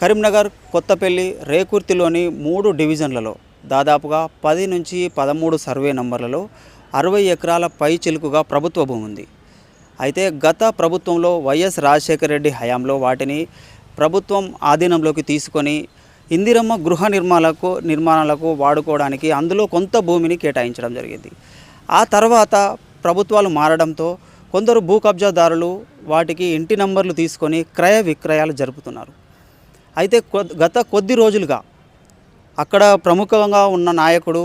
కరీంనగర్ కొత్తపల్లి రేకుర్తిలోని మూడు డివిజన్లలో దాదాపుగా పది నుంచి పదమూడు సర్వే నంబర్లలో అరవై ఎకరాల పై చిలుకుగా ప్రభుత్వ భూమి ఉంది. అయితే గత ప్రభుత్వంలో వైఎస్ రాజశేఖర రెడ్డి హయాంలో వాటిని ప్రభుత్వం ఆధీనంలోకి తీసుకొని ఇందిరమ్మ గృహ నిర్మాణాలకు నిర్మాణాలకు వాడుకోవడానికి అందులో కొంత భూమిని కేటాయించడం జరిగింది. ఆ తర్వాత ప్రభుత్వాలు మారడంతో కొందరు భూ కబ్జాదారులు వాటికి ఇంటి నంబర్లు తీసుకొని క్రయ విక్రయాలు జరుపుతున్నారు. అయితే గత కొద్ది రోజులుగా అక్కడ ప్రముఖంగా ఉన్న నాయకుడు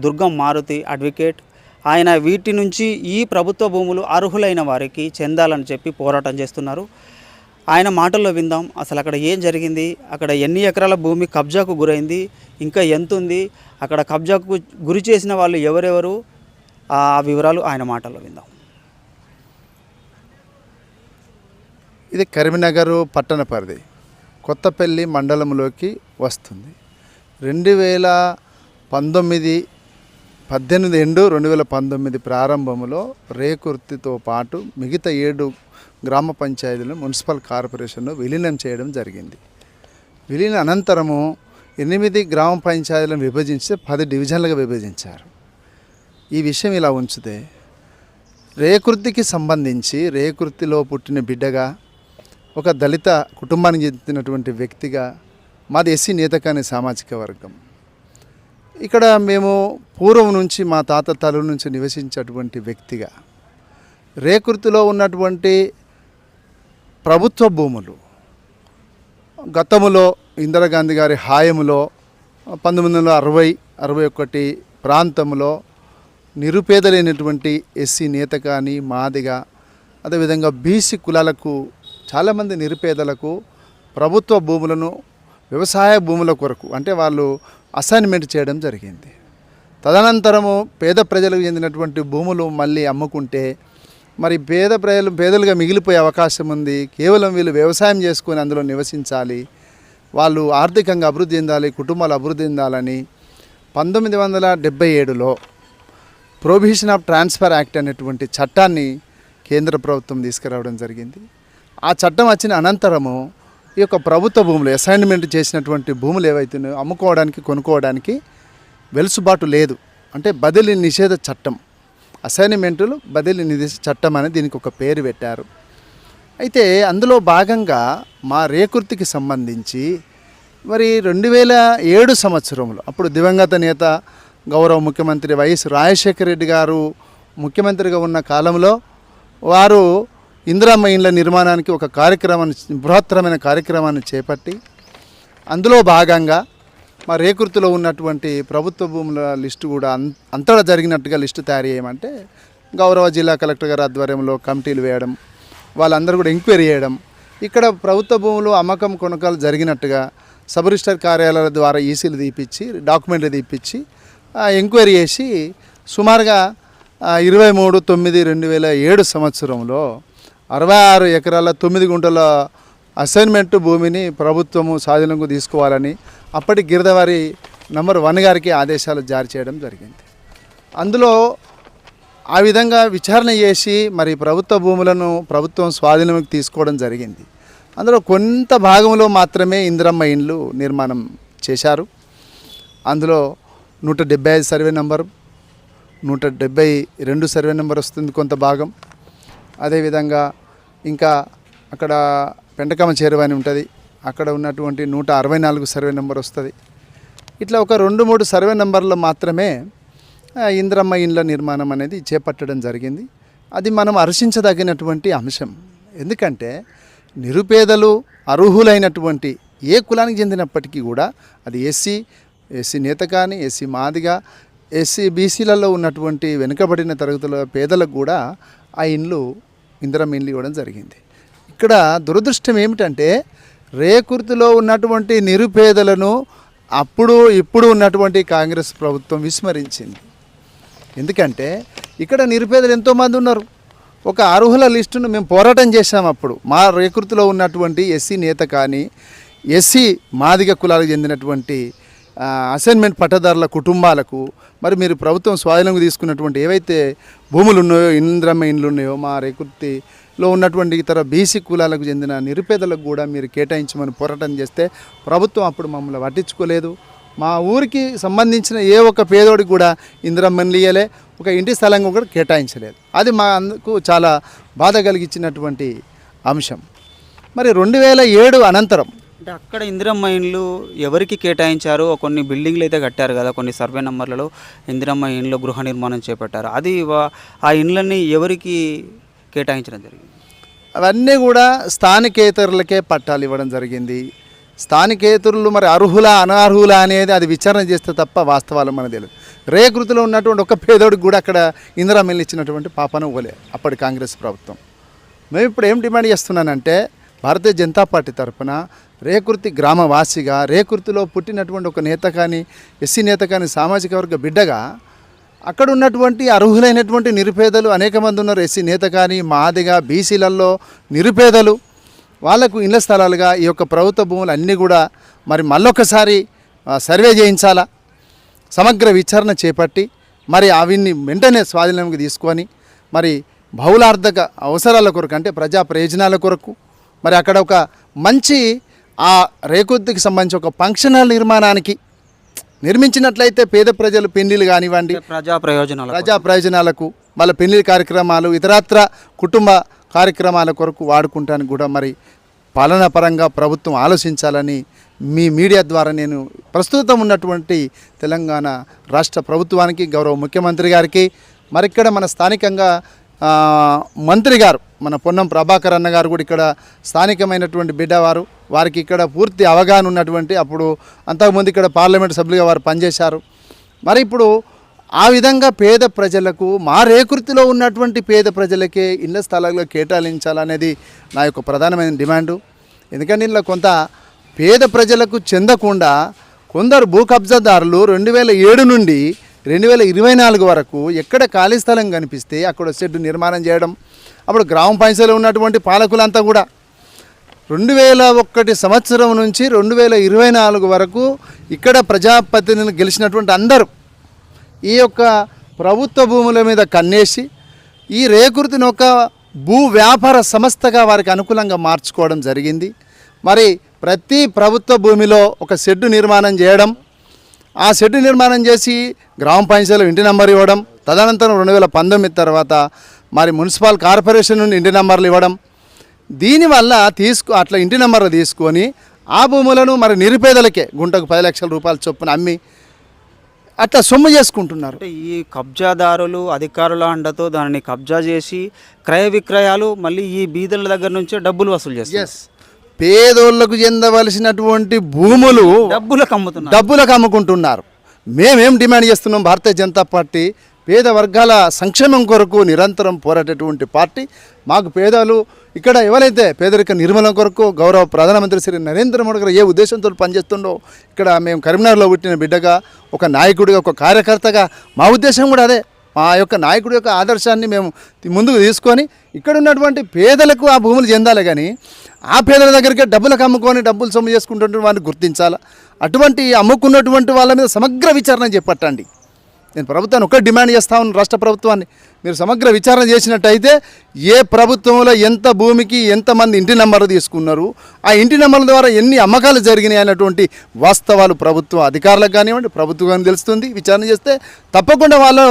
దుర్గం మారుతి అడ్వకేట్ ఆయన వీటి నుంచి ఈ ప్రభుత్వ భూములు అర్హులైన వారికి చెందాలని చెప్పి పోరాటం చేస్తున్నారు. ఆయన మాటల్లో విందాం. అసలు అక్కడ ఏం జరిగింది? అక్కడ ఎన్ని ఎకరాల భూమి కబ్జాకు గురైంది? ఇంకా ఎంత ఉంది? అక్కడ కబ్జాకు గురి చేసిన వాళ్ళు ఎవరెవరు? ఆ వివరాలు ఆయన మాటల్లో విందాం. ఇది కరీంనగర్ పట్టణ పరిధి. కొత్తపల్లి మండలంలోకి వస్తుంది. రెండు వేల పంతొమ్మిది పద్దెనిమిది ఎండు రెండు వేల పంతొమ్మిది ప్రారంభంలో రేకుర్తితో పాటు మిగతా ఏడు గ్రామ పంచాయతీలను మున్సిపల్ కార్పొరేషన్ను విలీనం చేయడం జరిగింది. విలీన అనంతరము ఎనిమిది గ్రామ పంచాయతీలను విభజించి పది డివిజన్లుగా విభజించారు. ఈ విషయం ఇలా ఉంచితే రేకృతికి సంబంధించి రేకుర్తిలో పుట్టిన బిడ్డగా ఒక దళిత కుటుంబానికి చెందినటువంటి వ్యక్తిగా మాది ఎస్సీ నేతకాని సామాజిక వర్గం. ఇక్కడ మేము పూర్వం నుంచి మా తాత తల నుంచి నివసించేటువంటి వ్యక్తిగా రేకృతిలో ఉన్నటువంటి ప్రభుత్వ భూములు గతములో ఇందిరాగాంధీ గారి హాయములో పంతొమ్మిది వందల అరవై అరవై ఒకటి ప్రాంతంలో నిరుపేదలైనటువంటి ఎస్సీ నేత కానీ మాదిగా అదేవిధంగా బీసీ కులాలకు చాలామంది నిరుపేదలకు ప్రభుత్వ భూములను వ్యవసాయ భూముల కొరకు అంటే వాళ్ళు అసైన్మెంట్ చేయడం జరిగింది. తదనంతరము పేద ప్రజలకు చెందినటువంటి భూములు మళ్ళీ అమ్ముకుంటే మరి పేద ప్రజలు పేదలుగా మిగిలిపోయే అవకాశం ఉంది. కేవలం వీళ్ళు వ్యవసాయం చేసుకొని అందులో నివసించాలి. వాళ్ళు ఆర్థికంగా అభివృద్ధి చెందాలి కుటుంబాలు అభివృద్ధి చెందాలని పంతొమ్మిది వందల డెబ్బై ఏడులో ప్రొహిబిషన్ ఆఫ్ ట్రాన్స్ఫర్ యాక్ట్ అనేటువంటి చట్టాన్ని కేంద్ర ప్రభుత్వం తీసుకురావడం జరిగింది. ఆ చట్టం వచ్చిన అనంతరము ఈ యొక్క ప్రభుత్వ భూములు అసైన్మెంట్ చేసినటువంటి భూములు ఏవైతున్నాయో అమ్ముకోవడానికి కొనుక్కోవడానికి వెలుసుబాటు లేదు. అంటే బదిలీ నిషేధ చట్టం. అసైన్మెంటులు బదిలీ నిషేధ చట్టం అని దీనికి ఒక పేరు పెట్టారు. అయితే అందులో భాగంగా మా రేకుర్తికి సంబంధించి మరి రెండు వేల ఏడు సంవత్సరంలో అప్పుడు దివంగత నేత గౌరవ ముఖ్యమంత్రి వైఎస్ రాజశేఖర రెడ్డి గారు ముఖ్యమంత్రిగా ఉన్న కాలంలో వారు ఇందిరమ్మ ఇండ్ల నిర్మాణానికి ఒక కార్యక్రమాన్ని బృహత్తరమైన కార్యక్రమాన్ని చేపట్టి అందులో భాగంగా మా రేకుర్తిలో ఉన్నటువంటి ప్రభుత్వ భూముల లిస్టు కూడా అం- అంతటా జరిగినట్టుగా లిస్టు తయారు చేయమంటే గౌరవ జిల్లా కలెక్టర్ గారి ఆధ్వర్యంలో కమిటీలు వేయడం వాళ్ళందరూ కూడా ఎంక్వైరీ చేయడం ఇక్కడ ప్రభుత్వ భూములు అమ్మకం కొనుగోలు జరిగినట్టుగా సబ్ రిజిస్టర్ కార్యాలయాల ద్వారా ఈసీలు తీపిచ్చి డాక్యుమెంట్లు తీపిచ్చి ఎంక్వైరీ చేసి సుమారుగా ఇరవై మూడు తొమ్మిది రెండు వేల ఏడు సంవత్సరంలో అరవై ఆరు ఎకరాల తొమ్మిది గుంటల అసైన్మెంట్ భూమిని ప్రభుత్వము స్వాధీనంకు తీసుకోవాలని అప్పటి గిరిదవారి నంబర్ వన్ గారికి ఆదేశాలు జారీ చేయడం జరిగింది. అందులో ఆ విధంగా విచారణ చేసి మరి ప్రభుత్వ భూములను ప్రభుత్వం స్వాధీనంకి తీసుకోవడం జరిగింది. అందులో కొంత భాగంలో మాత్రమే ఇందిరమ్మ ఇండ్లు నిర్మాణం చేశారు. అందులో నూట డెబ్బై ఐదు సర్వే నెంబర్ నూట డెబ్బై రెండు సర్వే నెంబర్ వస్తుంది కొంత భాగం. అదేవిధంగా ఇంకా అక్కడ పెంటకమ్మ చేరువ అని ఉంటుంది. అక్కడ ఉన్నటువంటి నూట అరవై నాలుగు సర్వే నెంబర్ వస్తుంది. ఇట్లా ఒక రెండు మూడు సర్వే నెంబర్లు మాత్రమే ఇంద్రమ్మ ఇండ్ల నిర్మాణం అనేది చేపట్టడం జరిగింది. అది మనం హర్షించదగినటువంటి అంశం. ఎందుకంటే నిరుపేదలు అర్హులైనటువంటి ఏ కులానికి చెందినప్పటికీ కూడా అది ఎస్సీ ఎస్సీ నేత కానీ ఎస్సీ మాదిగా ఎస్సీ బీసీలలో ఉన్నటువంటి వెనుకబడిన తరగతుల పేదలకు కూడా ఆ ఇండ్లు ఇందిరమ్మ ఇండ్లు ఇవ్వడం జరిగింది. ఇక్కడ దురదృష్టం ఏమిటంటే రేకుర్తిలో ఉన్నటువంటి నిరుపేదలను అప్పుడు ఇప్పుడు ఉన్నటువంటి కాంగ్రెస్ ప్రభుత్వం విస్మరించింది. ఎందుకంటే ఇక్కడ నిరుపేదలు ఎంతోమంది ఉన్నారు. ఒక అర్హుల లిస్టును మేము పోరాటం చేశాం అప్పుడు. మా రేకృతిలో ఉన్నటువంటి ఎస్సీ నేత కానీ ఎస్సీ మాదిగ కులాలకు చెందినటువంటి అసైన్మెంట్ పట్టదారుల కుటుంబాలకు మరి మీరు ప్రభుత్వం స్వాధీనంగా తీసుకున్నటువంటి ఏవైతే భూములు ఉన్నాయో ఇంద్రమ్మ ఇండ్లు ఉన్నాయో మా రేకుర్తిలో ఉన్నటువంటి ఇతర బీసీ కులాలకు చెందిన నిరుపేదలకు కూడా మీరు కేటాయించమని పోరాటం చేస్తే ప్రభుత్వం అప్పుడు మమ్మల్ని పట్టించుకోలేదు. మా ఊరికి సంబంధించిన ఏ ఒక్క పేదోడికి కూడా ఇందిరమ్మని ఇయ్యలే ఒక ఇంటి స్థలం కూడా కేటాయించలేదు. అది మా అందుకు చాలా బాధ కలిగించినటువంటి అంశం. మరి రెండు వేల ఏడు అనంతరం అంటే అక్కడ ఇందిరమ్మ ఇండ్లు ఎవరికి కేటాయించారు కొన్ని బిల్డింగ్లు అయితే కట్టారు కదా కొన్ని సర్వే నెంబర్లలో ఇందిరమ్మ ఇండ్లు గృహ నిర్మాణం చేపట్టారు. అది వా- ఆ ఇండ్లన్నీ ఎవరికి కేటాయించడం జరిగింది? అవన్నీ కూడా స్థానికేతరులకే పట్టాలు ఇవ్వడం జరిగింది. స్థానికేతరులు మరి అర్హులా అనర్హులా అనేది అది విచారణ చేస్తే తప్ప వాస్తవాలు మనకు తెలియదు. రేకృతిలో ఉన్నటువంటి ఒక పేదోడికి కూడా అక్కడ ఇందిరా మిల్లు ఇచ్చినటువంటి పాపన ఇవ్వలే అప్పటి కాంగ్రెస్ ప్రభుత్వం. మేము ఇప్పుడు ఏం డిమాండ్ చేస్తున్నానంటే భారతీయ జనతా పార్టీ తరఫున రేకుర్తి గ్రామవాసిగా రేకుర్తిలో పుట్టినటువంటి ఒక నేత కానీ ఎస్సీ నేత కానీ సామాజిక వర్గ బిడ్డగా అక్కడ ఉన్నటువంటి అర్హులైనటువంటి నిరుపేదలు అనేక మంది ఉన్నారు. ఎస్సీ నేత కానీ మాదిగా బీసీలలో నిరుపేదలు. వాళ్ళకు ఇళ్ళ స్థలాలుగా ఈ యొక్క ప్రభుత్వ భూములు అన్నీ కూడా మరి మళ్ళొకసారి సర్వే చేయించాలా? సమగ్ర విచారణ చేపట్టి మరి అవిన్ని వెంటనే స్వాధీనంకి తీసుకొని మరి బహుళార్థక అవసరాల కొరకు అంటే ప్రజా ప్రయోజనాల కొరకు మరి అక్కడ ఒక మంచి ఆ రేకొద్దికి సంబంధించి ఒక ఫంక్షన్ హాల్ నిర్మాణానికి నిర్మించినట్లయితే పేద ప్రజలు పెళ్ళిళ్ళు కానివ్వండి ప్రజా ప్రయోజనాలు ప్రజా ప్రయోజనాలకు వాళ్ళ పెళ్ళి కార్యక్రమాలు ఇతరత్ర కుటుంబ కార్యక్రమాల కొరకు వాడుకుంటానికి కూడా మరి పాలనా పరంగా ప్రభుత్వం ఆలోచించాలని మీ మీడియా ద్వారా నేను ప్రస్తుతం ఉన్నటువంటి తెలంగాణ రాష్ట్ర ప్రభుత్వానికి గౌరవ ముఖ్యమంత్రి గారికి మరి ఇక్కడ మన స్థానికంగా మంత్రి గారు మన పొన్నం ప్రభాకర్ అన్న గారు కూడా ఇక్కడ స్థానికమైనటువంటి బిడ్డవారు వారికి ఇక్కడ పూర్తి అవగాహన ఉన్నటువంటి అప్పుడు అంతకుముందు ఇక్కడ పార్లమెంట్ సభ్యులుగా వారు పనిచేశారు. మరి ఇప్పుడు ఆ విధంగా పేద ప్రజలకు మా రేకృతిలో ఉన్నటువంటి పేద ప్రజలకే ఇళ్ళ స్థలాల్లో కేటాయించాలనేది నా యొక్క ప్రధానమైన డిమాండు. ఎందుకంటే ఇందులో కొంత పేద ప్రజలకు చెందకుండా కొందరు భూ కబ్జాదారులు రెండు వేల ఏడు నుండి రెండు వేల ఇరవై నాలుగు వరకు ఎక్కడ ఖాళీ స్థలం కనిపిస్తే అక్కడ షెడ్ నిర్మాణం చేయడం అప్పుడు గ్రామ పంచాయతీలో ఉన్నటువంటి పాలకులంతా కూడా రెండు వేల ఒకటి సంవత్సరం నుంచి రెండు వేల ఇరవై నాలుగు వరకు ఇక్కడ ప్రజాప్రతినిధులు గెలిచినటువంటి అందరూ ఈ యొక్క ప్రభుత్వ భూముల మీద కన్నేసి ఈ రేకుర్తిని ఒక భూ వ్యాపార సంస్థగా వారికి అనుకూలంగా మార్చుకోవడం జరిగింది. మరి ప్రతి ప్రభుత్వ భూమిలో ఒక షెడ్డు నిర్మాణం చేయడం ఆ షెడ్డు నిర్మాణం చేసి గ్రామ పంచాయతీలో ఇంటి నెంబర్ ఇవ్వడం తదనంతరం రెండు వేల పంతొమ్మిది తర్వాత మరి మున్సిపల్ కార్పొరేషన్ నుండి ఇంటి నెంబర్లు ఇవ్వడం. దీనివల్ల తీసుకు అట్లా ఇంటి నెంబర్లు తీసుకొని ఆ భూములను మరి నిరుపేదలకే గుంటకు పది లక్షల రూపాయల చొప్పున అమ్మి అట్లా సొమ్ము చేసుకుంటున్నారు. అంటే ఈ కబ్జాదారులు అధికారుల అండతో దానిని కబ్జా చేసి క్రయ విక్రయాలు మళ్ళీ ఈ బీదల దగ్గర నుంచే డబ్బులు వసూలు చేస్తారు ఎస్ పేదోళ్ళకు చెందవలసినటువంటి భూములు డబ్బులకు అమ్ముతున్నారు. డబ్బులకు అమ్ముకుంటున్నారు. మేమేం డిమాండ్ చేస్తున్నాం? భారతీయ జనతా పార్టీ పేద వర్గాల సంక్షేమం కొరకు నిరంతరం పోరాటేటువంటి పార్టీ. మాకు పేదలు ఇక్కడ ఎవరైతే పేదరిక నిర్మూలన కొరకు గౌరవ ప్రధానమంత్రి శ్రీ నరేంద్ర మోడీ గారు ఏ ఉద్దేశంతో పనిచేస్తుండో ఇక్కడ మేము కరీంనగర్లో పుట్టిన బిడ్డగా ఒక నాయకుడిగా ఒక కార్యకర్తగా మా ఉద్దేశం కూడా అదే. మా యొక్క నాయకుడి యొక్క ఆదర్శాన్ని మేము ముందుకు తీసుకొని ఇక్కడ ఉన్నటువంటి పేదలకు ఆ భూములు చెందాలి కానీ ఆ పేదల దగ్గరికి డబ్బులకు అమ్ముకొని డబ్బులు సొమ్ము చేసుకుంటున్న వారిని గుర్తించాలా? అటువంటి అమ్ముకున్నటువంటి వాళ్ళ మీద సమగ్ర విచారణ చేపట్టండి. నేను ప్రభుత్వాన్ని ఒక్క డిమాండ్ చేస్తా ఉన్నాను రాష్ట్ర ప్రభుత్వాన్ని. మీరు సమగ్ర విచారణ చేసినట్టయితే ఏ ప్రభుత్వంలో ఎంత భూమికి ఎంతమంది ఇంటి నెంబర్లు తీసుకున్నారు ఆ ఇంటి నెంబర్ల ద్వారా ఎన్ని అమ్మకాలు జరిగినాయి అన్నటువంటి వాస్తవాలు ప్రభుత్వ అధికారులకు కానివ్వండి ప్రభుత్వానికి తెలుస్తుంది. విచారణ చేస్తే తప్పకుండా వాళ్ళు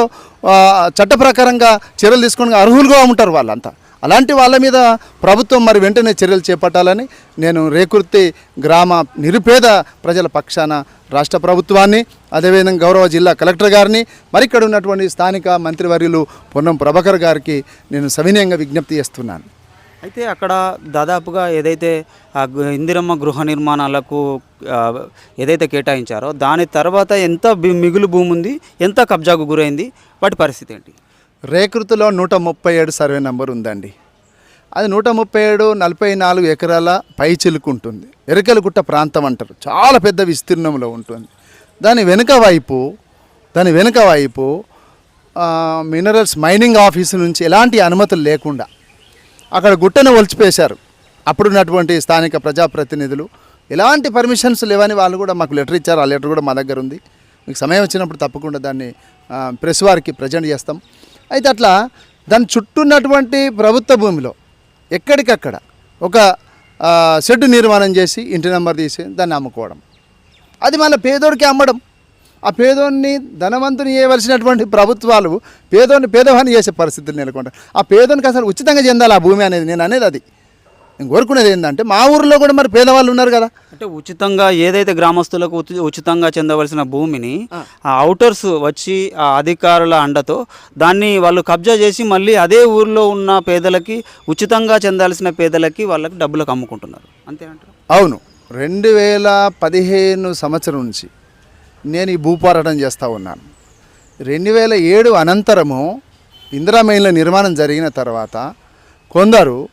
చట్ట ప్రకారంగా చర్యలు తీసుకుని అర్హులుగా ఉంటారు వాళ్ళంతా. అలాంటి వాళ్ళ మీద ప్రభుత్వం మరి వెంటనే చర్యలు చేపట్టాలని నేను రేకుర్తి గ్రామ నిరుపేద ప్రజల పక్షాన రాష్ట్ర ప్రభుత్వాన్ని అదేవిధంగా గౌరవ జిల్లా కలెక్టర్ గారిని మరి ఇక్కడ ఉన్నటువంటి స్థానిక మంత్రివర్యులు పొన్నం ప్రభాకర్ గారికి నేను సవినయంగా విజ్ఞప్తి చేస్తున్నాను. అయితే అక్కడ దాదాపుగా ఏదైతే ఆ ఇందిరమ్మ గృహ నిర్మాణాలకు ఏదైతే కేటాయించారో దాని తర్వాత ఎంత మిగులు భూమి ఉంది ఎంత కబ్జాకు గురైంది వాటి పరిస్థితి ఏంటి? రేకృతిలో నూట ముప్పై ఏడు సర్వే నెంబర్ ఉందండి. అది నూట ముప్పై ఏడు నలభై నాలుగు ఎకరాల పై చిలుకుంటుంది ఎరకలగుట్ట ప్రాంతం అంటారు. చాలా పెద్ద విస్తీర్ణంలో ఉంటుంది. దాని వెనుక వైపు దాని వెనుక వైపు మినరల్స్ మైనింగ్ ఆఫీసు నుంచి ఎలాంటి అనుమతులు లేకుండా అక్కడ గుట్టను ఒలిచిపేశారు. అప్పుడున్నటువంటి స్థానిక ప్రజాప్రతినిధులు. ఎలాంటి పర్మిషన్స్ లేవని వాళ్ళు కూడా మాకు లెటర్ ఇచ్చారు. ఆ లెటర్ కూడా మా దగ్గర ఉంది. మీకు సమయం వచ్చినప్పుడు తప్పకుండా దాన్ని ప్రెస్ వారికి ప్రజెంట్ చేస్తాం. అయితే అట్లా దాని చుట్టూ ఉన్నటువంటి ప్రభుత్వ భూమిలో ఎక్కడికక్కడ ఒక షెడ్డు షెడ్ నిర్మాణం చేసి ఇంటి నెంబర్ తీసి దాన్ని అమ్ముకోవడం. అది మళ్ళీ పేదోడికి అమ్మడం. ఆ పేదోడిని ధనవంతుని చేయవలసినటువంటి ప్రభుత్వాలు పేదోడిని పేదవాన్ని చేసే పరిస్థితులు నెలకొంటారు ఆ పేదోనికి అసలు ఉచితంగా చెందాలి ఆ భూమి అనేది నేను అనేది అది. నేను కోరుకునేది ఏంటంటే మా ఊరిలో కూడా మరి పేదవాళ్ళు ఉన్నారు కదా. అంటే ఉచితంగా ఏదైతే గ్రామస్తులకు ఉచి- ఉచితంగా చెందవలసిన భూమిని ఆ. అవుటర్స్ వచ్చి ఆ అధికారుల అండతో దాన్ని వాళ్ళు కబ్జా చేసి మళ్ళీ అదే ఊర్లో ఉన్న పేదలకి ఉచితంగా చెందాల్సిన పేదలకి వాళ్ళకి డబ్బులకు అమ్ముకుంటున్నారు. అంతేనంటారు? అవును. రెండు వేల పదిహేను సంవత్సరం నుంచి నేను ఈ భూపోరాటం చేస్తూ ఉన్నాను. రెండు వేల ఏడు అనంతరము ఇందిరామైన్ల నిర్మాణం జరిగిన తర్వాత కొందరు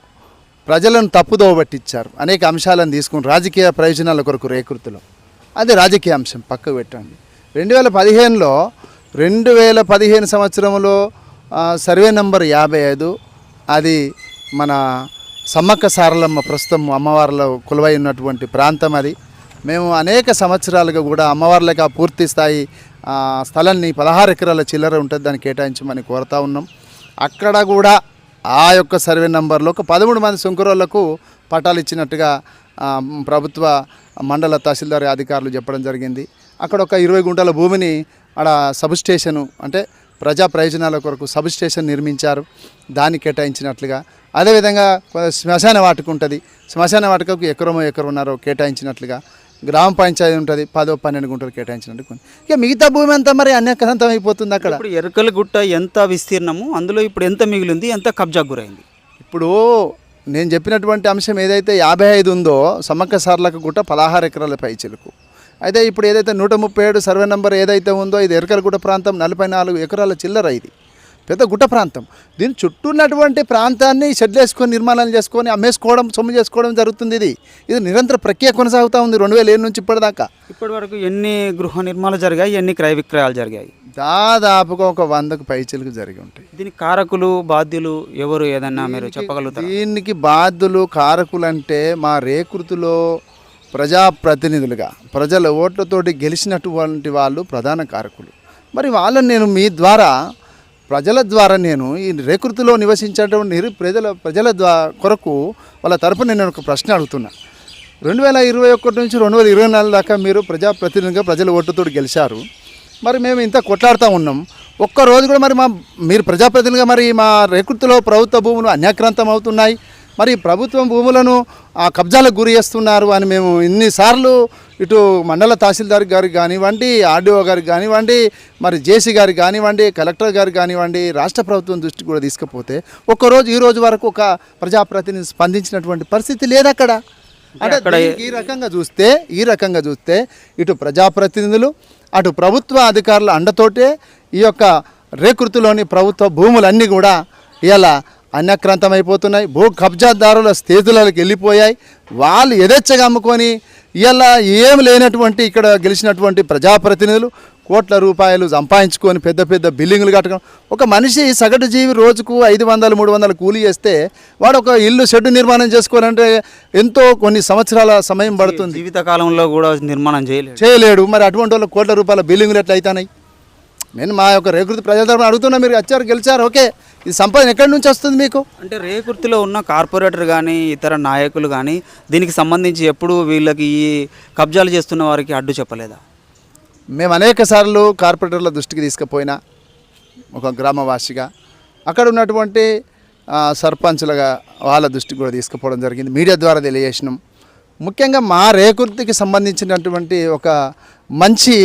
ప్రజలను తప్పుదోవ పట్టించారు అనేక అంశాలను తీసుకుని రాజకీయ ప్రయోజనాల కొరకు రేకృతిలో అది రాజకీయ అంశం పక్కకు పెట్టండి. రెండు వేల పదిహేనులో రెండు వేల పదిహేను సంవత్సరంలో సర్వే నెంబర్ యాభై ఐదు అది మన సమ్మక్క సారలమ్మ ప్రస్తుతం అమ్మవార్ల కొలువై ఉన్నటువంటి ప్రాంతం అది. మేము అనేక సంవత్సరాలుగా కూడా అమ్మవార్లకు ఆ పూర్తి స్థాయి స్థలాన్ని పదహారు ఎకరాల చిల్లర ఉంటుంది దాన్ని కేటాయించమని కోరుతా ఉన్నాం. అక్కడ కూడా ఆ యొక్క సర్వే నంబర్లో ఒక పదమూడు మంది సుంకరోళ్ళకు పట్టాలు ఇచ్చినట్టుగా ప్రభుత్వ మండల తహసీల్దార్ అధికారులు చెప్పడం జరిగింది. అక్కడ ఒక ఇరవై గుంటల భూమిని ఆడ సబ్ స్టేషను అంటే ప్రజా ప్రయోజనాల కొరకు సబ్ స్టేషన్ నిర్మించారు. దాన్ని కేటాయించినట్లుగా. అదేవిధంగా శ్మశాన వాటిక ఉంటుంది. శ్మశాన వాటికకు ఎకరమో ఎకరమన్నారో కేటాయించినట్లుగా. గ్రామ పంచాయతీ ఉంటుంది పదో పన్నెండు గుంటలు కేటాయించినట్టు. ఇక మిగతా భూమి అంతా మరి అన్యకంతం అయిపోతుంది అక్కడ. ఇప్పుడు ఎరకల గుట్ట ఎంత విస్తీర్ణము అందులో ఇప్పుడు ఎంత మిగిలింది ఎంత కబ్జాకు గురైంది? ఇప్పుడు నేను చెప్పినటువంటి అంశం ఏదైతే యాభై ఐదు ఉందో సమ్మక్క సార్లకు గుట్ట పదహారు ఎకరాల పై చిలుకు. అయితే ఇప్పుడు ఏదైతే నూట ముప్పై ఏడు సర్వే నెంబర్ ఏదైతే ఉందో ఇది ఎరకలగుట్ట ప్రాంతం నలభై నాలుగు ఎకరాల చిల్లర ఇది. పెద్ద గుట్ట ప్రాంతం. దీని చుట్టూ ఉన్నటువంటి ప్రాంతాన్ని షెడ్లు వేసుకొని నిర్మాణాలు చేసుకొని అమ్మేసుకోవడం సొమ్ము చేసుకోవడం జరుగుతుంది ఇది. ఇది నిరంతర ప్రక్రియ కొనసాగుతూ ఉంది రెండు వేల ఏడు నుంచి ఇప్పటిదాకా. ఇప్పటి వరకు ఎన్ని గృహ నిర్మాణాలు జరిగాయి ఎన్ని క్రయ విక్రయాలు జరిగాయి? దాదాపుగా ఒక వందకు పైచిలకు జరిగి ఉంటాయి. దీనికి కారకులు బాధ్యులు ఎవరు ఏదన్నా మీరు చెప్పగలుగుతారు? దీనికి బాధ్యులు కారకులు అంటే మా రేకృతిలో ప్రజాప్రతినిధులుగా ప్రజల ఓట్లతోటి గెలిచినటువంటి వాళ్ళు ప్రధాన కారకులు. మరి వాళ్ళని నేను మీ ద్వారా ప్రజల ద్వారా నేను ఈ రేకృతిలో నివసించేటువంటి నిరు ప్రజల ప్రజల ద్వా కొరకు వాళ్ళ తరపున నేను ఒక ప్రశ్న అడుగుతున్నా. రెండు వేల ఇరవై ఒకటి నుంచి రెండు వేల ఇరవై నాలుగు దాకా మీరు ప్రజాప్రతినిధిగా ప్రజల ఓటుతో గెలిచారు. మరి మేము ఇంత కొట్లాడుతూ ఉన్నాం. ఒక్క రోజు కూడా మరి మా మీరు ప్రజాప్రతినిధిగా మరి మా రేకృతిలో ప్రభుత్వ భూములు అన్యాక్రాంతం అవుతున్నాయి. మరి ప్రభుత్వం భూములను ఆ కబ్జాలకు గురి చేస్తున్నారు అని మేము ఇన్నిసార్లు ఇటు మండల తహసీల్దార్ గారికి కానివ్వండి ఆర్డీఓ గారికి కానివ్వండి మరి జేసీ గారికి కానివ్వండి కలెక్టర్ గారికి కానివ్వండి రాష్ట్ర ప్రభుత్వం దృష్టికి కూడా తీసుకుపోతే ఒక్కరోజు ఈ రోజు వరకు ఒక ప్రజాప్రతినిధి స్పందించినటువంటి పరిస్థితి లేదు అక్కడ. అంటే ఈ రకంగా చూస్తే ఈ రకంగా చూస్తే ఇటు ప్రజాప్రతినిధులు అటు ప్రభుత్వ అధికారుల అండతోటే ఈ యొక్క రేకృతిలోని ప్రభుత్వ భూములన్నీ కూడా ఇలా అన్యక్రాంతం అయిపోతున్నాయి భూ కబ్జాదారుల స్థితులకు వెళ్ళిపోయాయి. వాళ్ళు యథేచ్ఛగా అమ్ముకొని ఇలా ఏం లేనటువంటి ఇక్కడ గెలిచినటువంటి ప్రజాప్రతినిధులు కోట్ల రూపాయలు సంపాదించుకొని పెద్ద పెద్ద బిల్డింగులు కట్టడం. ఒక మనిషి సగటు జీవి రోజుకు ఐదు వందలు మూడు వందలు కూలి చేస్తే వాడు ఒక ఇల్లు షెడ్ నిర్మాణం చేసుకోవాలంటే ఎంతో కొన్ని సంవత్సరాల సమయం పడుతుంది. జీవితకాలంలో కూడా నిర్మాణం చేయలేదు చేయలేడు. మరి అటువంటి వాళ్ళ కోట్ల రూపాయల బిల్డింగులు ఎట్లా అవుతున్నాయి నేను మా యొక్క రేకృతి ప్రజల తరపున అడుగుతున్నా మీరు వచ్చారు గెలిచారు ఓకే. ఈ సంపాదన ఎక్కడి నుంచి వస్తుంది మీకు? అంటే రేకుర్తిలో ఉన్న కార్పొరేటర్ కానీ ఇతర నాయకులు కానీ దీనికి సంబంధించి ఎప్పుడు వీళ్ళకి ఈ కబ్జాలు చేస్తున్న వారికి అడ్డు చెప్పలేదా? మేము అనేక సార్లు కార్పొరేటర్ల దృష్టికి తీసుకుపోయినా ఒక గ్రామవాసిగా. అక్కడ ఉన్నటువంటి సర్పంచులుగా వాళ్ళ దృష్టికి కూడా తీసుకుపోవడం జరిగింది. మీడియా ద్వారా తెలియజేసినాం. ముఖ్యంగా మా రేకుర్తికి సంబంధించినటువంటి ఒక మంచి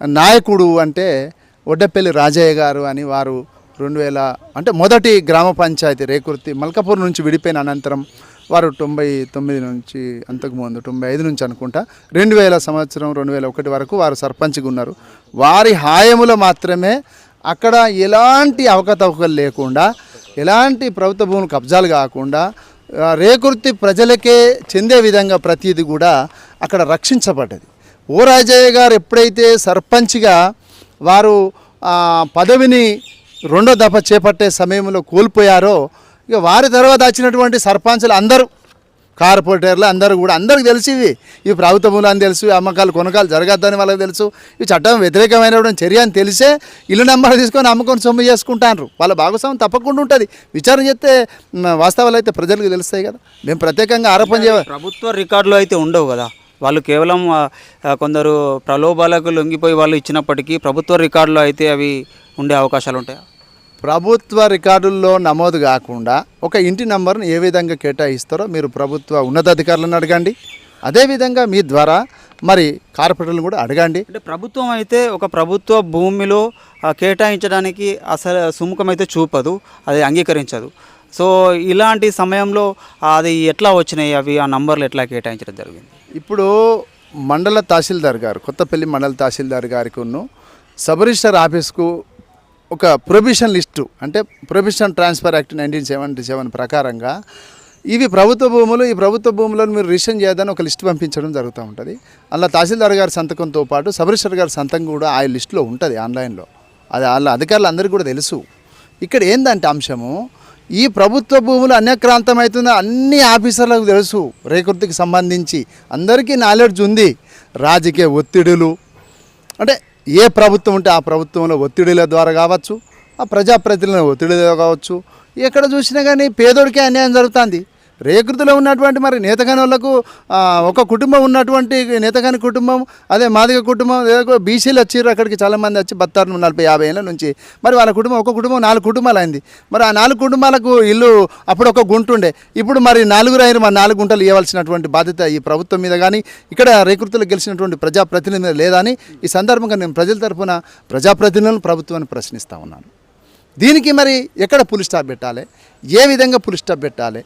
నాయకుడు అంటే ఒడ్డపల్లి రాజయ్య గారు అని వారు రెండు వేల అంటే మొదటి గ్రామ పంచాయతీ రేకుర్తి మల్కాపూర్ నుంచి విడిపోయిన అనంతరం వారు తొంభై తొమ్మిది నుంచి అంతకుముందు తొంభై ఐదు నుంచి అనుకుంటా రెండు వేల సంవత్సరం రెండు వేల ఒకటి వరకు వారు సర్పంచ్గా ఉన్నారు. వారి హాయములో మాత్రమే అక్కడ ఎలాంటి అవకతవకలు లేకుండా ఎలాంటి ప్రభుత్వ భూములు కబ్జాలు కాకుండా రేకుర్తి ప్రజలకే చెందే విధంగా ప్రతిదీ కూడా అక్కడ రక్షించబడ్డది. ఓ రాజయ్య గారు ఎప్పుడైతే సర్పంచ్గా వారు పదవిని రెండో దఫ చేపట్టే సమయంలో కోల్పోయారో ఇక వారి తర్వాత వచ్చినటువంటి సర్పంచులు అందరూ కార్పొరేటర్లు అందరూ కూడా అందరికి తెలుసు ఇవి. ఇవి ప్రభుత్వంలో అని తెలుసు ఈ అమ్మకాలు కొనకాలు జరగద్దని వాళ్ళకి తెలుసు. ఈ చట్టం వ్యతిరేకమైన చర్య అని తెలిసే ఇల్లు నెంబర్ తీసుకొని అమ్ముకొని సొమ్ము చేసుకుంటారు వాళ్ళ భాగస్వామ్యం తప్పకుండా ఉంటుంది. విచారణ చేస్తే వాస్తవాలు అయితే ప్రజలకు తెలుస్తాయి కదా. మేము ప్రత్యేకంగా ఆరోపణ చేయ ప్రభుత్వ రికార్డులు అయితే ఉండవు కదా. వాళ్ళు కేవలం కొందరు ప్రలోభాలకు లొంగిపోయి వాళ్ళు ఇచ్చినప్పటికీ ప్రభుత్వ రికార్డులో అయితే అవి ఉండే అవకాశాలు ఉంటాయా? ప్రభుత్వ రికార్డుల్లో నమోదు కాకుండా ఒక ఇంటి నంబర్ను ఏ విధంగా కేటాయిస్తారో మీరు ప్రభుత్వ ఉన్నతాధికారులను అడగండి. అదేవిధంగా మీ ద్వారా మరి కార్పొరేటర్లను కూడా అడగండి. అంటే ప్రభుత్వం అయితే ఒక ప్రభుత్వ భూమిలో కేటాయించడానికి అసలు సుముఖం అయితే చూపదు అది అంగీకరించదు. సో ఇలాంటి సమయంలో అది ఎట్లా వచ్చినాయి? అవి ఆ నంబర్లు ఎట్లా కేటాయించడం జరిగింది? ఇప్పుడు మండల తహసీల్దార్ గారు కొత్తపల్లి మండల తహసీల్దార్ గారికి ఉన్ను సబ్ రిజిస్టర్ ఆఫీస్కు ఒక ప్రొబిషన్ లిస్టు అంటే prohibition transfer act nineteen seventy seven ప్రకారంగా ఇవి ప్రభుత్వ భూములు ఈ ప్రభుత్వ భూములను మీరు రిజిస్టర్ చేయదని ఒక లిస్ట్ పంపించడం జరుగుతూ ఉంటుంది. అలా తహసీల్దార్ గారి సంతకంతో పాటు సబ్ రిజిస్టర్ గారి సంతకం కూడా ఆ లిస్టులో ఉంటుంది ఆన్లైన్లో. అది వాళ్ళ అధికారులు అందరికీ కూడా తెలుసు. ఇక్కడ ఏందంటే అంశము ఈ ప్రభుత్వ భూములు అన్యక్రాంతమవుతున్న అన్ని ఆఫీసర్లకు తెలుసు. రేకృతికి సంబంధించి అందరికీ నాలెడ్జ్ ఉంది. రాజకీయ ఒత్తిడులు అంటే ఏ ప్రభుత్వం ఉంటే ఆ ప్రభుత్వంలో ఒత్తిడిల ద్వారా కావచ్చు ఆ ప్రజాప్రతినిధుల ఒత్తిడిలో కావచ్చు ఎక్కడ చూసినా కానీ పేదోడికే అన్యాయం జరుగుతుంది. రేకృతిలో ఉన్నటువంటి మరి నేతగాని వాళ్ళకు ఒక కుటుంబం ఉన్నటువంటి నేతగాని కుటుంబం అదే మాదిగ కుటుంబం ఏదో బీసీలు వచ్చారు అక్కడికి చాలామంది వచ్చి బత్తారు నలభై యాభై ఏళ్ళ నుంచి. మరి వాళ్ళ కుటుంబం ఒక కుటుంబం నాలుగు కుటుంబాలు అయింది మరి ఆ నాలుగు కుటుంబాలకు ఇల్లు అప్పుడు ఒక గుంటుండే. ఇప్పుడు మరి నాలుగురు అయిన మరి నాలుగు గుంటలు ఇవ్వాల్సినటువంటి బాధ్యత ఈ ప్రభుత్వం మీద కానీ ఇక్కడ రేకృతులు గెలిచినటువంటి ప్రజాప్రతినిధి మీద లేదని ఈ సందర్భంగా నేను ప్రజల తరఫున ప్రజాప్రతినిధులను ప్రభుత్వాన్ని ప్రశ్నిస్తూ ఉన్నాను. దీనికి మరి ఎక్కడ పులి స్టాప్ పెట్టాలి? ఏ విధంగా పులి స్టాప్ పెట్టాలి?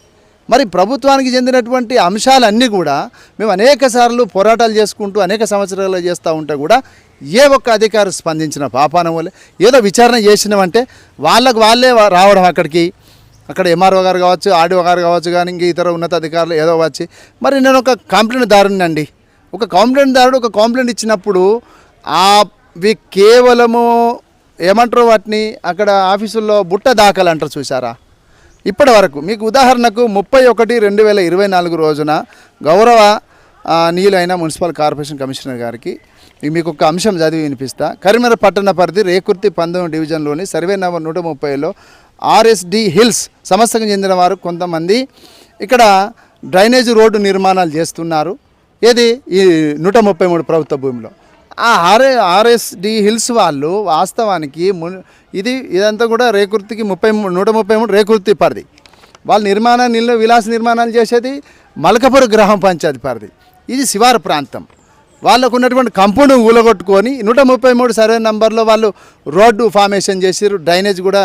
మరి ప్రభుత్వానికి చెందినటువంటి అంశాలన్నీ కూడా మేము అనేక సార్లు పోరాటాలు చేసుకుంటూ అనేక సంవత్సరాలు చేస్తూ ఉంటే కూడా ఏ ఒక్క అధికారి స్పందించిన పాపాన వల్లే ఏదో విచారణ చేసినామంటే వాళ్ళకు వాళ్ళే రావడం అక్కడికి. అక్కడ ఎంఆర్ఓ గారు కావచ్చు ఆర్డీఓ గారు కావచ్చు కానీ ఇంక ఇతర ఉన్నత అధికారులు ఏదో వచ్చి మరి నేను ఒక కంప్లైంట్ అండి ఒక కంప్లైంట్ దారుడు ఒక కంప్లైంట్ ఇచ్చినప్పుడు అవి కేవలము ఏమంటారు వాటిని అక్కడ ఆఫీసుల్లో బుట్ట దాఖలు అంటారు చూసారా ఇప్పటి వరకు మీకు ఉదాహరణకు ముప్పై ఒకటి రెండు వేల ఇరవై నాలుగు రోజున గౌరవ నీలైన మున్సిపల్ కార్పొరేషన్ కమిషనర్ గారికి మీకు ఒక అంశం చదివి వినిపిస్తా. కరీంనగర్ పట్టణ పరిధి రేకుర్తి పంతొమ్మిది డివిజన్లోని సర్వే నెంబర్ నూట ముప్పైలో ఆర్ఎస్డి హిల్స్ సంస్థకు చెందిన వారు కొంతమంది ఇక్కడ డ్రైనేజ్ రోడ్డు నిర్మాణాలు చేస్తున్నారు. ఏది? ఈ నూట ముప్పై మూడు ప్రభుత్వ భూమిలో. ఆ ఆర్ఏ ఆర్ఎస్డి హిల్స్ వాళ్ళు వాస్తవానికి ఇది ఇదంతా కూడా రేకుర్తికి ముప్పై నూట ముప్పై మూడు రేకుర్తి పరిధి. వాళ్ళ నిర్మాణ నిల్లు విలాస నిర్మాణాలు చేసేది మలకపురం గ్రామ పంచాయతీ పరిధి. ఇది శివారు ప్రాంతం. వాళ్ళకు ఉన్నటువంటి కంపౌండ్ ఊలగొట్టుకొని నూట ముప్పై మూడు సర్వే నంబర్లో వాళ్ళు రోడ్డు ఫార్మేషన్ చేసిర్రు డ్రైనేజ్ కూడా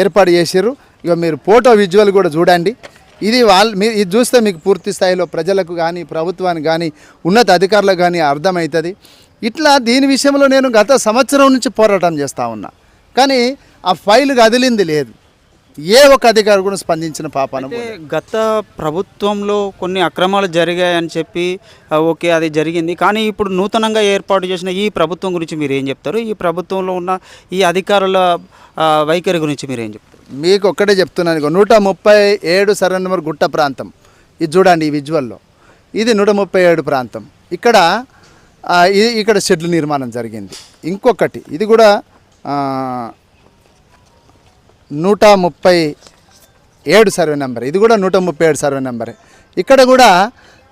ఏర్పాటు చేసిర్రు. ఇక మీరు ఫోటో విజువల్ కూడా చూడండి. ఇది వాళ్ళు మీరు ఇది చూస్తే మీకు పూర్తి స్థాయిలో ప్రజలకు కానీ ప్రభుత్వానికి కానీ ఉన్నత అధికారులకు కానీ అర్థమవుతుంది. ఇట్లా దీని విషయంలో నేను గత సంవత్సరం నుంచి పోరాటం చేస్తూ ఉన్నా. కానీ ఆ ఫైల్ కదిలింది లేదు. ఏ ఒక్క అధికారి కూడా స్పందించిన పాపాన గత ప్రభుత్వంలో కొన్ని అక్రమాలు జరిగాయని చెప్పి ఓకే అది జరిగింది. కానీ ఇప్పుడు నూతనంగా ఏర్పాటు చేసిన ఈ ప్రభుత్వం గురించి మీరు ఏం చెప్తారు? ఈ ప్రభుత్వంలో ఉన్న ఈ అధికారుల వైఖరి గురించి మీరు ఏం చెప్తారు? మీకు ఒక్కటే చెప్తున్నాను నూట ముప్పై ఏడు సర్వే నెంబర్ గుట్ట ప్రాంతం. ఇది చూడండి ఈ విజువల్లో. ఇది నూట ముప్పై ఏడు ప్రాంతం. ఇక్కడ ఇక్కడ షెడ్లు నిర్మాణం జరిగింది. ఇంకొకటి ఇది కూడా నూట ముప్పై ఏడు సర్వే నెంబర్. ఇది కూడా నూట ముప్పై ఏడు సర్వే నెంబరే. ఇక్కడ కూడా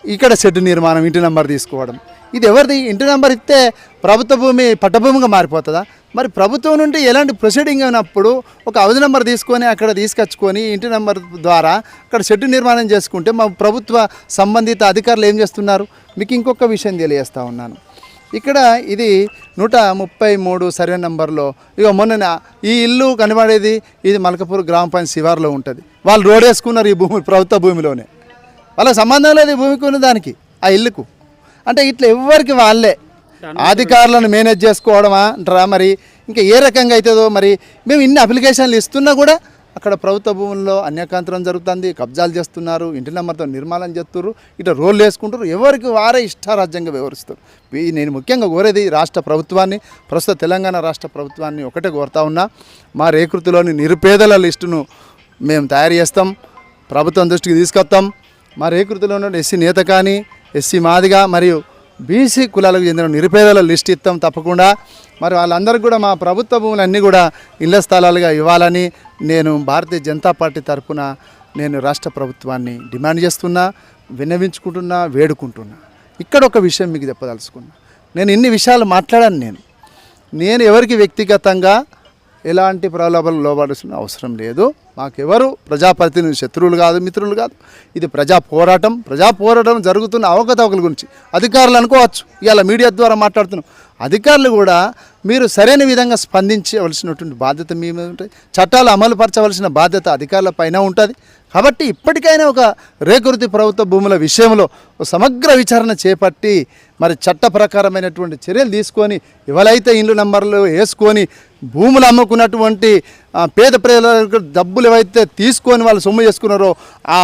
ఇక్కడ షెడ్ నిర్మాణం ఇంటి నెంబర్ తీసుకోవడం. ఇది ఎవరిది? ఇంటి నెంబర్ ఇస్తే ప్రభుత్వ భూమి పట్టభూమిగా మారిపోతుందా? మరి ప్రభుత్వం నుండి ఎలాంటి ప్రొసీడింగ్ అయినప్పుడు ఒక అవధి నెంబర్ తీసుకొని అక్కడ తీసుకొచ్చుకొని ఇంటి నెంబర్ ద్వారా అక్కడ షెడ్ నిర్మాణం చేసుకుంటే మా ప్రభుత్వ సంబంధిత అధికారులు ఏం చేస్తున్నారు? మీకు ఇంకొక విషయం తెలియజేస్తా ఉన్నాను. ఇక్కడ ఇది నూట ముప్పై మూడు సర్వే నంబర్లో ఇక మొన్న ఈ ఇల్లు కనబడేది ఇది మలకపూర్ గ్రామ పంచాయతీ శివార్లో ఉంటుంది. వాళ్ళు రోడ్ వేసుకున్నారు ఈ భూమి ప్రభుత్వ భూమిలోనే. వాళ్ళకి సంబంధం లేదు ఈ భూమికి ఉన్న దానికి ఆ ఇల్లుకు. అంటే ఇట్లా ఎవరికి వాళ్ళే. అధికారులను మేనేజ్ చేసుకోవడమా అంటారా మరి? ఇంకా ఏ రకంగా అవుతుందో మరి? మేము ఇన్ని అప్లికేషన్లు ఇస్తున్నా కూడా అక్కడ ప్రభుత్వ భూముల్లో అన్యకాంతరం జరుగుతుంది కబ్జాలు చేస్తున్నారు ఇంటి నెంబర్తో నిర్మాణం చేస్తున్నారు ఇట్లా రోడ్లు వేసుకుంటారు ఎవరికి వారే ఇష్టారాజ్యంగా వివరిస్తారు నేను ముఖ్యంగా కోరేది రాష్ట్ర ప్రభుత్వాన్ని ప్రస్తుత తెలంగాణ రాష్ట్ర ప్రభుత్వాన్ని ఒకటే కోరుతా ఉన్నా మా రేకృతిలోని నిరుపేదల లిస్టును మేము తయారు చేస్తాం ప్రభుత్వం దృష్టికి తీసుకొస్తాం. మా రేకృతిలో ఉన్న ఎస్సీ నేత కానీ ఎస్సీ మాదిగా మరియు బీసీ కులాలకు చెందిన నిరుపేదల లిస్ట్ ఇస్తాం తప్పకుండా. మరి వాళ్ళందరికీ కూడా మా ప్రభుత్వ భూములన్నీ కూడా ఇళ్ళ స్థలాలుగా ఇవ్వాలని నేను భారతీయ జనతా పార్టీ తరఫున నేను రాష్ట్ర ప్రభుత్వాన్ని డిమాండ్ చేస్తున్నా విన్నవించుకుంటున్నా వేడుకుంటున్నా. ఇక్కడ ఒక విషయం మీకు చెప్పదలుచుకున్నా. నేను ఇన్ని విషయాలు మాట్లాడాను నేను. నేను ఎవరికి వ్యక్తిగతంగా ఎలాంటి ప్రలోభాలు లోబడాల్సిన అవసరం లేదు. మాకెవరు ప్రజాప్రతినిధి శత్రువులు కాదు మిత్రులు కాదు. ఇది ప్రజా పోరాటం. ప్రజా పోరాటం జరుగుతున్న అవకతవకల గురించి అధికారులు అనుకోవచ్చు. ఇవాళ మీడియా ద్వారా మాట్లాడుతున్నాం. అధికారులు కూడా మీరు సరైన విధంగా స్పందించవలసినటువంటి బాధ్యత మీ మీద ఉంటుంది చట్టాలు అమలు పరచవలసిన బాధ్యత అధికారుల పైన ఉంటుంది. కాబట్టి ఇప్పటికైనా ఒక రేకురుతి ప్రభుత్వ భూముల విషయంలో సమగ్ర విచారణ చేపట్టి మరి చట్ట ప్రకారమైనటువంటి చర్యలు తీసుకొని ఎవరైతే ఇండ్లు నంబర్లు వేసుకొని భూములు అమ్ముకున్నటువంటి పేద ప్రజలకు డబ్బులు ఏవైతే తీసుకొని వాళ్ళు సొమ్ము చేసుకున్నారో ఆ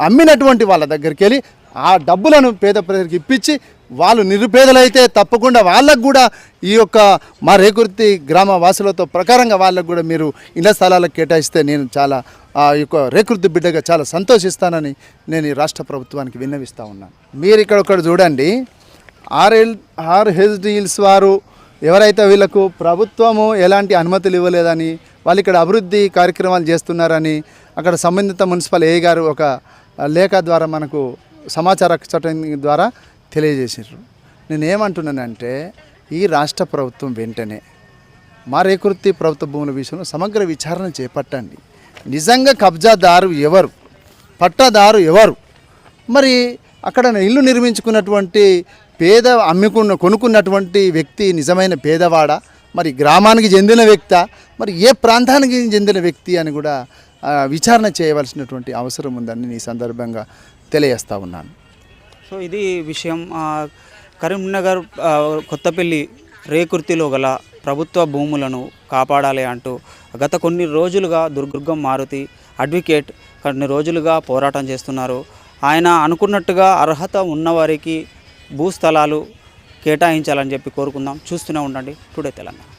అమ్మినటువంటి వాళ్ళ దగ్గరికి వెళ్ళి ఆ డబ్బులను పేద ప్రజలకు ఇప్పించి వాళ్ళు నిరుపేదలైతే తప్పకుండా వాళ్ళకు కూడా ఈ యొక్క మా రేకుర్తి గ్రామ వాసులతో ప్రకారంగా వాళ్ళకు కూడా మీరు ఇళ్ళ స్థలాలకు కేటాయిస్తే నేను చాలా ఆ యొక్క రేకుర్తి బిడ్డగా చాలా సంతోషిస్తానని నేను ఈ రాష్ట్ర ప్రభుత్వానికి విన్నవిస్తూ ఉన్నాను. మీరు ఇక్కడ ఒకటి చూడండి. ఆర్ఎల్ ఆర్ వారు ఎవరైతే వీళ్ళకు ప్రభుత్వము ఎలాంటి అనుమతులు ఇవ్వలేదని వాళ్ళు ఇక్కడ అభివృద్ధి కార్యక్రమాలు చేస్తున్నారని అక్కడ సంబంధిత మున్సిపల్ ఏ గారు ఒక లేఖ ద్వారా మనకు సమాచార చట్టం ద్వారా తెలియజేసారు నేను ఏమంటున్నానంటే ఈ రాష్ట్ర ప్రభుత్వం వెంటనే మా రేకుర్తి ప్రభుత్వ భూముల విషయంలో సమగ్ర విచారణ చేపట్టండి. నిజంగా కబ్జాదారు ఎవరు? పట్టాదారు ఎవరు? మరి అక్కడ ఇల్లు నిర్మించుకున్నటువంటి పేద అమ్ముకున్న కొనుక్కున్నటువంటి వ్యక్తి నిజమైన పేదవాడ? మరి గ్రామానికి చెందిన వ్యక్త? మరి ఏ ప్రాంతానికి చెందిన వ్యక్తి అని కూడా విచారణ చేయవలసినటువంటి అవసరం ఉందని ఈ సందర్భంగా తెలియజేస్తా ఉన్నాను. సో ఇది విషయం కరీంనగర్ కొత్తపల్లి రేకుర్తిలో గల ప్రభుత్వ భూములను కాపాడాలి అంటూ గత కొన్ని రోజులుగా దుర్గం మారుతి అడ్వకేట్ కొన్ని రోజులుగా పోరాటం చేస్తున్నారు. ఆయన అనుకున్నట్టుగా అర్హత ఉన్నవారికి భూస్థలాలు కేటాయించాలని చెప్పి కోరుకుందాం. చూస్తూనే ఉండండి. టుడే తెలంగాణ.